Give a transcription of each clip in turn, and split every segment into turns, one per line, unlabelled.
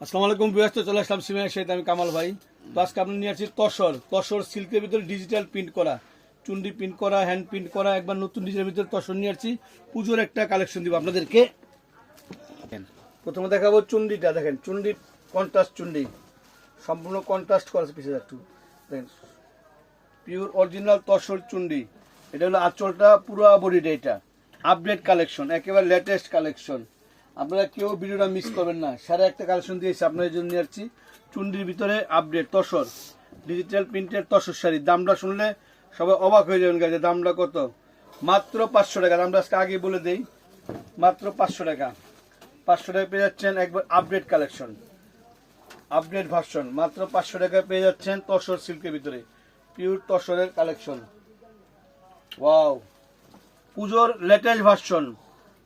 আসসালামু আলাইকুম ব্যস্ত চলে আসলাম সিমের সাথে আমি কামাল ভাই। তো আজকে আপনি নিয়ে আসছি তসর। তসর সিল্কের ভিতরে ডিজিটাল প্রিন্ট করা, চুন্ডি প্রিন্ট করা হ্যান্ড প্রিন্ট করা, একবার নতুন ডিজাইনের ভিতরে তসর নিয়ে আসছি। পুজোর একটা কালেকশন দিব আপনাদেরকে। প্রথমে দেখাবো চুন্ডিটা, দেখেন, চুন্ডি কন্ট্রাস্ট চুন্ডি। সম্পূর্ণ কন্ট্রাস্ট করা আছে পিছিয়ে একটু। দেখেন পিওর অরিজিনাল তসর চুন্ডি। এটা হলো আঁচলটা পুরো বডিটা এটা। আপডেট কালেকশন একেবারে লেটেস্ট কালেকশন আপনারা কেউ ভিডিওটা মিস করবেন না। সারা একটা কালেকশন দিয়েছি, আপনাদের জন্য নিয়ে আসছি। চুন্ডির ভিতরে আপডেট তসর। ডিজিটাল প্রিন্টের তসর শাড়ি। দামটা শুনলে সবাই অবাক হয়ে যাবেন গাছে দামটা কত? মাত্র পাঁচশো টাকা। দামটা আজকে আগে বলে দেই। মাত্র পাঁচশো টাকা। পাঁচশো টাকা পেয়ে যাচ্ছেন একবার আপডেট কালেকশন আপডেট ভার্সন মাত্র পাঁচশো টাকায় পেয়ে যাচ্ছেন তসর সিল্কের ভিতরে। পিওর তসরের কালেকশন ওয়াও পুজোর লেটেস্ট ভার্সন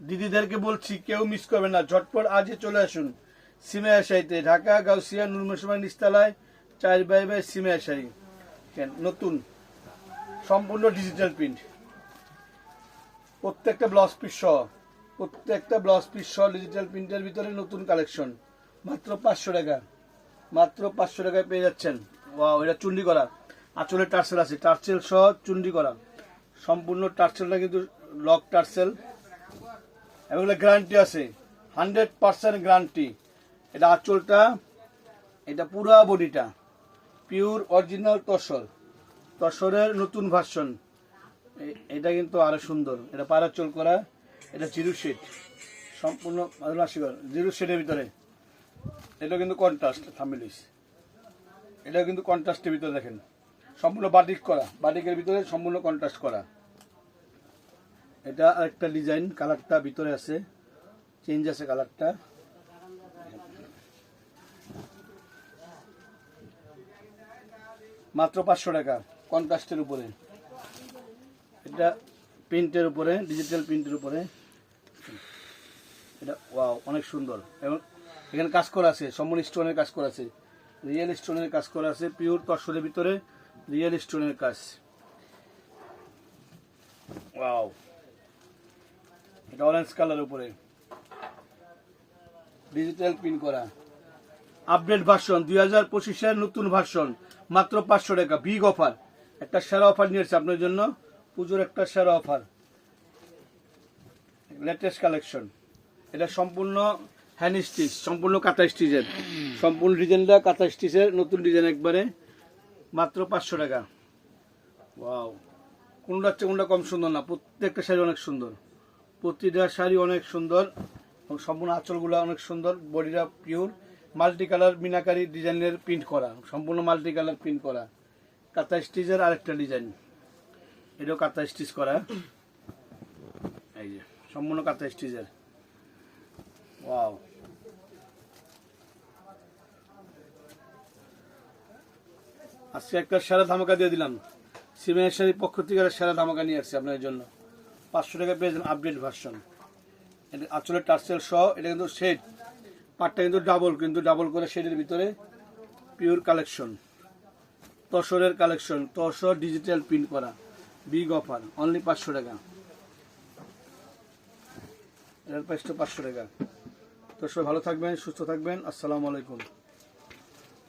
দিদিদেরকে বলছি, কেউ মিস করবেন না। ঝটপট আজই চলে আসুন সিমে আশাইতে ঢাকা, গাউসিয়া নুরমসময় নিস্তালায়, চার বাই বাই সিমে আশাই নতুন, সম্পূর্ণ ডিজিটাল প্রিন্ট প্রত্যেকটা ব্লাউজ পিস সহ, প্রত্যেকটা ব্লাউজ পিস সহ ডিজিটাল প্রিন্টের ভিতরে নতুন কালেকশন মাত্র পাঁচশো টাকা। মাত্র পাঁচশো টাকায় পেয়ে যাচ্ছেন। ওয়াও এটা চুন্ডি করা। আঁচলে টার্সেল আছে। টার্সেল সহ চুন্ডি করা। সম্পূর্ণ টার্সেলটা কিন্তু লক টার্সেল। এবং গ্যারান্টি আছে। হান্ড্রেড পার্সেন্ট গ্যারান্টি এটা আঁচলটা, এটা পুরা বডিটা। Pure original tussar. তসরের নতুন ভার্সন এটা কিন্তু আরও সুন্দর। এটা পারাচল করা, এটা জিরো শেড সম্পূর্ণ জিরো শেডের ভিতরে। এটা কিন্তু কন্ট্রাস্ট থামিলিস এটা কিন্তু কন্ট্রাস্টের ভিতরে দেখেন। সম্পূর্ণ বাটিক করা। বাটিকের ভিতরে সম্পূর্ণ কন্ট্রাস্ট করা। এটা আরেকটা ডিজাইন কালারটা ভিতরে আছে। চেঞ্জ আছে কালারটা মাত্র পাঁচশো টাকা কন্ট্রাস্টের উপরে। এটা প্রিন্টের উপরে ডিজিটাল প্রিন্টের উপরে। এটা ওয়াও অনেক সুন্দর। এবং এখানে কাজ করা আছে সম্পূর্ণ স্টোনের কাজ করা আছে। রিয়েল স্টোনের কাজ করা আছে পিওর তসরের ভিতরে রিয়েল স্টোনের কাজ। ওয়াও এটা অরেঞ্জ কালার উপরে। ডিজিটাল প্রিন্ট করা। আপডেট ভার্সন দুই হাজার পঁচিশের নতুন ভার্সন মাত্র পাঁচশো টাকা বিগ অফার একটা সেরা অফার নিয়েছে আপনার জন্য। পুজোর একটা সেরা অফার লেটেস্ট কালেকশন এটা সম্পূর্ণ হ্যান্ড স্টিচ সম্পূর্ণ কাঁথা স্টিচের সম্পূর্ণ ডিজাইনটা কাঁথা স্টিচের নতুন ডিজাইন একবারে। মাত্র পাঁচশো টাকা। ওয়াও কোনটা হচ্ছে কোনটা কম সুন্দর না, প্রত্যেকটা শাড়ি অনেক সুন্দর। প্রতিটা শাড়ি অনেক সুন্দর এবং সম্পূর্ণ আঁচলগুলো অনেক সুন্দর, বডিটা পিওর মাল্টি কালার মিনাকারি ডিজাইনের প্রিন্ট করা, সম্পূর্ণ মাল্টি কালার প্রিন্ট করা। কাঁথা স্টিচের আরেকটা ডিজাইন। এটাও কাঁথা স্টিচ করা। এই যে, সম্পূর্ণ কাঁথা স্টিচের। ওয়াও আজকে একটা সেরা ধামাকা দিয়ে দিলাম। সিমেন্ট শাড়ির পক্ষ থেকে সেরা ধামাকা নিয়ে আসছি আপনাদের জন্য। পাঁচশো টাকা পেয়ে যাবেন আপডেট ভার্সন এটা আসলে টার্সেল সহ, এটা কিন্তু শেড পাটটা কিন্তু ডাবল কিন্তু ডাবল করে শেডের ভিতরে পিওর কালেকশন তসরের কালেকশন তসর ডিজিটাল প্রিন্ট করা বিগ অফার অনলি পাঁচশো টাকা। এটার প্রাইসটা পাঁচশো টাকা। তো সবাই ভালো থাকবেন, সুস্থ থাকবেন, আসসালামু আলাইকুম।